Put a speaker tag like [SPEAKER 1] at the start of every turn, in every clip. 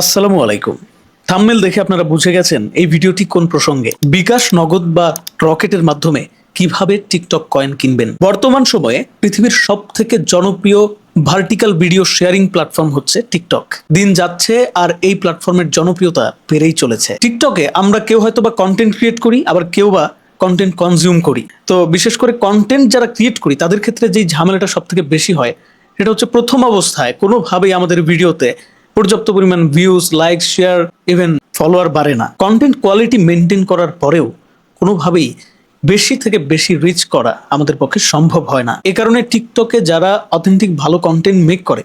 [SPEAKER 1] আসসালামু আলাইকুম। থাম্বনেল দেখে আপনারা বুঝে গেছেন এই ভিডিওটি কোন প্রসঙ্গে। বিকাশ নগদ বা রকেটের মাধ্যমে কীভাবে টিকটক কয়েন কিনবেন? বর্তমান সময়ে পৃথিবীর সব থেকে জনপ্রিয় ভার্টিক্যাল ভিডিও শেয়ারিং প্ল্যাটফর্ম হচ্ছে টিকটক। দিন যাচ্ছে আর এই প্ল্যাটফর্মের জনপ্রিয়তা বেড়েই চলেছে। টিকটকে আমরা কেউ হয়তো বা কন্টেন্ট ক্রিয়েট করি, আবার কেউ বা কন্টেন্ট কনজিউম করি। তো বিশেষ করে কন্টেন্ট যারা ক্রিয়েট করি, তাদের ক্ষেত্রে যেই ঝামেলাটা সব থেকে বেশি হয়, সেটা হচ্ছে প্রথম অবস্থায় কোনোভাবেই আমাদের ভিডিওতে পর্যাপ্ত পরিমাণ views like share even follower বাড়ে না। কন্টেন্ট কোয়ালিটি মেনটেন করার পরেও কোনোভাবেই বেশি থেকে বেশি রিচ করা আমাদের পক্ষে সম্ভব হয় না। এ কারণে টিকটকে যারা অথেন্টিক ভালো কন্টেন্ট মেক করে,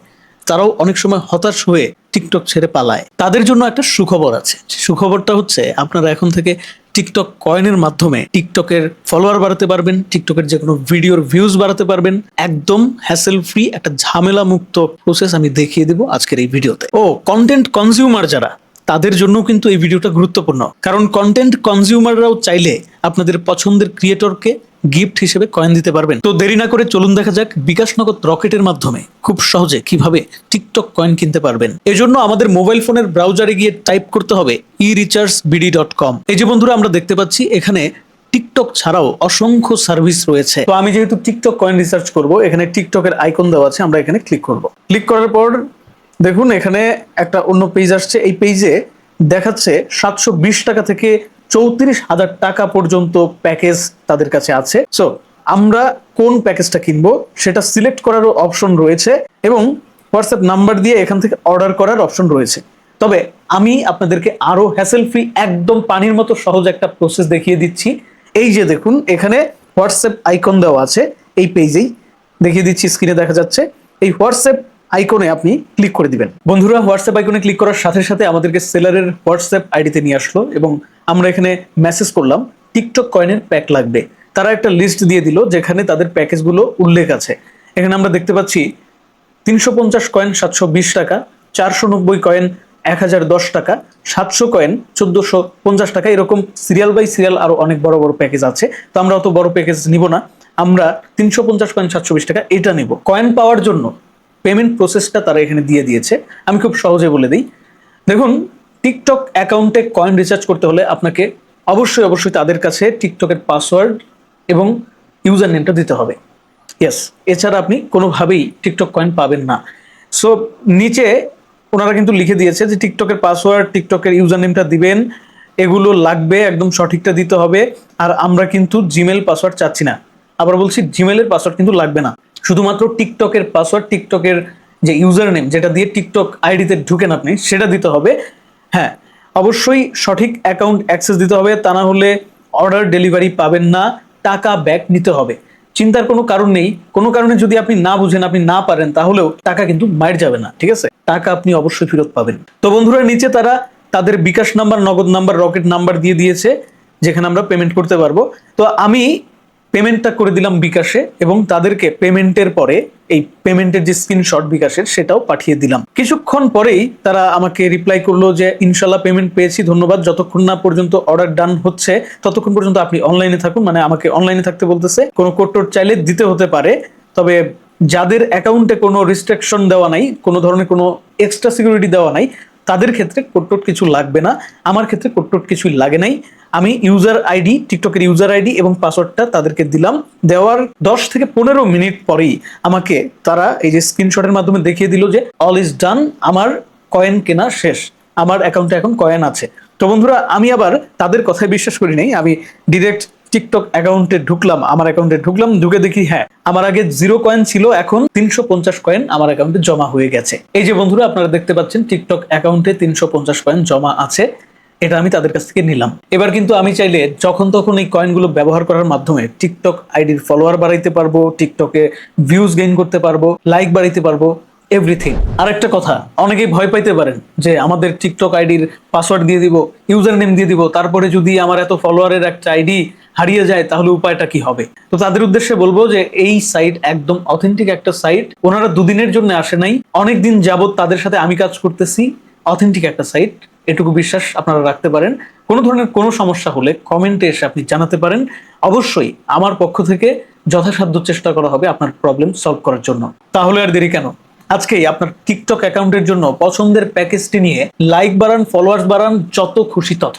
[SPEAKER 1] তারাও অনেক সময় হতাশ হয়ে টিকটক ছেড়ে পালায়। তাদের জন্য একটা সুখবর আছে। সুখবরটা হচ্ছে, আপনারা এখন থেকে টিকটক কয়েনের মাধ্যমে টিকটকের ফলোয়ার বাড়াতে পারবেন টিকটকের যে কোনো ভিডিওর ভিউজ বাড়াতে পারবেন। একদম হ্যাসেল ফ্রি একটা ঝামেলা মুক্ত প্রসেস আমি দেখিয়ে দেবো আজকের এই ভিডিওতে ও কন্টেন্ট কনজিউমার যারা, তাদের জন্য কিন্তু এই ভিডিওটা গুরুত্বপূর্ণ। কারণ কন্টেন্ট কনজিউমাররাও চাইলে আপনাদের পছন্দের ক্রিয়েটরকে গিফট হিসেবে কয়েন দিতে পারবেন। তো দেরি না করে চলুন দেখা যাক বিকাশ নগদ রকেটের মাধ্যমে খুব সহজে কীভাবে টিকটক কয়েন কিনতে পারবেন। এজন্য আমাদের মোবাইল ফোনের ব্রাউজারে গিয়ে টাইপ করতে হবে e recharge BD dot com এই যে বন্ধুরা, আমরা দেখতে পাচ্ছি এখানে টিকটক ছাড়াও অসংখ্য সার্ভিস রয়েছে। তো আমি যেহেতু টিকটক কয়েন রিসার্চ করব, এখানে টিকটকের আইকন দেওয়া আছে, আমরা এখানে ক্লিক করব। ক্লিক করার পর দেখুন, এখানে একটা অন্য পেজ আসছে। এই পেজে দেখাচ্ছে সাতশো বিশ টাকা থেকে চৌত্রিশ হাজার টাকা পর্যন্ত প্যাকেজ তাদের কাছে আছে। সো আমরা কোন প্যাকেজটা কিনবো সেটা সিলেক্ট করারও অপশন রয়েছে এবং হোয়াটসঅ্যাপ নাম্বার দিয়ে এখান থেকে অর্ডার করার অপশন রয়েছে। তবে আমি আপনাদেরকে আরও হ্যাসেল ফ্রি একদম পানির মতো সহজ একটা প্রসেস দেখিয়ে দিচ্ছি। এই যে দেখুন, এখানে হোয়াটসঅ্যাপ আইকন দেওয়া আছে, এই পেজেই দেখিয়ে দিচ্ছি স্ক্রিনে দেখা যাচ্ছে। এই হোয়াটসঅ্যাপ আইকনে আপনি ক্লিক করে দিবেন। বন্ধুরা হোয়াটসঅ্যাপ আইকনে ক্লিক করার সাথে সাথে আমাদেরকে সেলারের হোয়াটসঅ্যাপ আইডিতে নিয়ে আসলো এবং আমরা এখানে মেসেজ করলাম টিকটক কয়েনের প্যাক লাগবে। তারা একটা লিস্ট দিয়ে দিল যেখানে তাদের প্যাকেজগুলো উল্লেখ আছে। এখানে আমরা দেখতে পাচ্ছি তিনশো পঞ্চাশ কয়েন সাতশো বিশ টাকা, চারশো নব্বই কয়েন এক হাজার দশ টাকা, সাতশো কয়েন চোদ্দশো পঞ্চাশ টাকা। এরকম সিরিয়াল বাই সিরিয়াল আরও অনেক বড় বড় প্যাকেজ আছে। তো আমরা অত বড় প্যাকেজ নিব না। আমরা তিনশো পঞ্চাশ কয়েন সাতশো বিশ টাকা এটা নিব। কয়েন পাওয়ার জন্য পেমেন্ট প্রসেসটা তারা এখানে দিয়ে দিয়েছে। আমি খুব সহজে বলে দিই। দেখুন টিকটক অ্যাকাউন্টে কয়েন রিচার্জ করতে হলে আপনাকে অবশ্যই অবশ্যই তাদের কাছে টিকটকের পাসওয়ার্ড এবং ইউজার নেমটা দিতে হবে। ইয়েস এছাড়া আপনি কোনোভাবেই টিকটক কয়েন পাবেন না। সো নিচে ওনারা কিন্তু লিখে দিয়েছে যে টিকটকের পাসওয়ার্ড টিকটকের ইউজার নেমটা দিবেন, এগুলো লাগবে, একদম সঠিকটা দিতে হবে, আর আমরা কিন্তু জিমেল পাসওয়ার্ড চাচ্ছি না। আবার বলছি জিমেলের পাসওয়ার্ড কিন্তু লাগবে না। শুধুমাত্র টিকটকের পাসওয়ার্ড টিকটকের যে ইউজার নেম যেটা দিয়ে টিকটক আইডিতে ঢুকেন আপনি, সেটা দিতে হবে। হ্যাঁ অবশ্যই সঠিক অ্যাকাউন্ট অ্যাক্সেস দিতে হবে, তা না হলে অর্ডার ডেলিভারি পাবেন না, টাকা ব্যাক নিতে হবে। চিন্তার কোনো কারণ নেই। কোনো কারণে যদি আপনি না বুঝেন, আপনি না পারেন, তাহলেও টাকা কিন্তু মায়ের যাবে না, ঠিক আছে? টাকা আপনি অবশ্যই ফেরত পাবেন। তো বন্ধুরা, নিচে তারা তাদের bKash number, Nagad number, Rocket number দিয়ে দিয়েছে, যেখানে আমরা পেমেন্ট করতে পারব। তো আমি পেমেন্টটা করে দিলাম বিকাশে এবং তাদেরকে পেমেন্টের পরে এই পেমেন্টের যে স্ক্রিনশট বিকাশের সেটাও পাঠিয়ে দিলাম। কিছুক্ষণ পরেই তারা আমাকে রিপ্লাই করল যে ইনশাল্লাহ পেমেন্ট পেয়েছি, ধন্যবাদ। যতক্ষণ না পর্যন্ত অর্ডার ডান হচ্ছে, ততক্ষণ পর্যন্ত আপনি অনলাইনে থাকুন। মানে আমাকে অনলাইনে থাকতে বলতেছে। কোনো কোড টোড চাইলে দিতে হতে পারে, তবে যাদের অ্যাকাউন্টে কোনো রিস্ট্রিকশন দেওয়া নাই, কোনো ধরনের কোনো এক্সট্রা সিকিউরিটি দেওয়া নাই তাদের ক্ষেত্রে কোটটোট কিছু লাগবে না, আমার ক্ষেত্রে কোটটোট কিছুই লাগে নাই। আমি ইউজার আইডি টিকটকের ইউজার আইডি এবং পাসওয়ার্ডটা তাদেরকে দিলাম। দেওয়ার দশ থেকে পনেরো মিনিট পরেই আমাকে তারা এই যে স্ক্রিনশটের মাধ্যমে দেখিয়ে দিল যে অল ইজ ডান আমার কয়েন কেনা শেষ, আমার অ্যাকাউন্টে এখন কয়েন আছে। তো বন্ধুরা, আমি আবার তাদের কথায় বিশ্বাস করি নাই, আমি ডিরেক্ট টিকটক অ্যাকাউন্টে ঢুকলাম, আমার অ্যাকাউন্টে ঢুকলাম, ঢুকে দেখি হ্যাঁ আমার আগে জিরো কয়েন ছিল, এখন তিনশো পঞ্চাশ কয়েন আমার অ্যাকাউন্টে জমা হয়ে গেছে। এই যে বন্ধুরা, আপনারা দেখতে পাচ্ছেন, টিকটক অ্যাকাউন্টে তিনশো পঞ্চাশ কয়েন জমা আছে, এটা আমি তাদের কাছ থেকে নিলাম। এবার কিন্তু আমি চাইলে যখন তখন এই কয়েনগুলো ব্যবহার করার মাধ্যমে টিকটক আইডির ফলোয়ার বাড়াইতে পারব, টিকটকে ভিউজ গেইন করতে পারব লাইক বাড়াইতে পারব এভরিথিং আরেকটা কথা, অনেকেই ভয় পাইতে পারেন যে আমাদের টিকটক আইডির পাসওয়ার্ড দিয়ে দিব ইউজার নেম দিয়ে দিব, তারপরে যদি আমার এত ফলোয়ারের একটা আইডি হারিয়ে যায়, তাহলে উপায়টা কি হবে? তো তাদের উদ্দেশ্যে বলব যে এই সাইট একদম অথেন্টিক একটা সাইট ওনারা দুদিনের জন্য আসে নাই। অনেক দিন যাবত তাদের সাথে আমি কাজ করতেছি। অথেন্টিক একটা সাইট এটুকু বিশ্বাস আপনারা রাখতে পারেন। কোনো ধরনের কোনো সমস্যা হলে কমেন্টে এসে আপনি জানাতে পারেন। অবশ্যই আমার পক্ষ থেকে যথাসাধ্য চেষ্টা করা হবে আপনার প্রবলেম সলভ করার জন্য। তাহলে আর দেরি কেন? আজকেই আপনার টিকটক অ্যাকাউন্টের জন্য পছন্দের প্যাকেজটি নিয়ে লাইক বাড়ান ফলোয়ার্স বাড়ান, যত খুশি তত।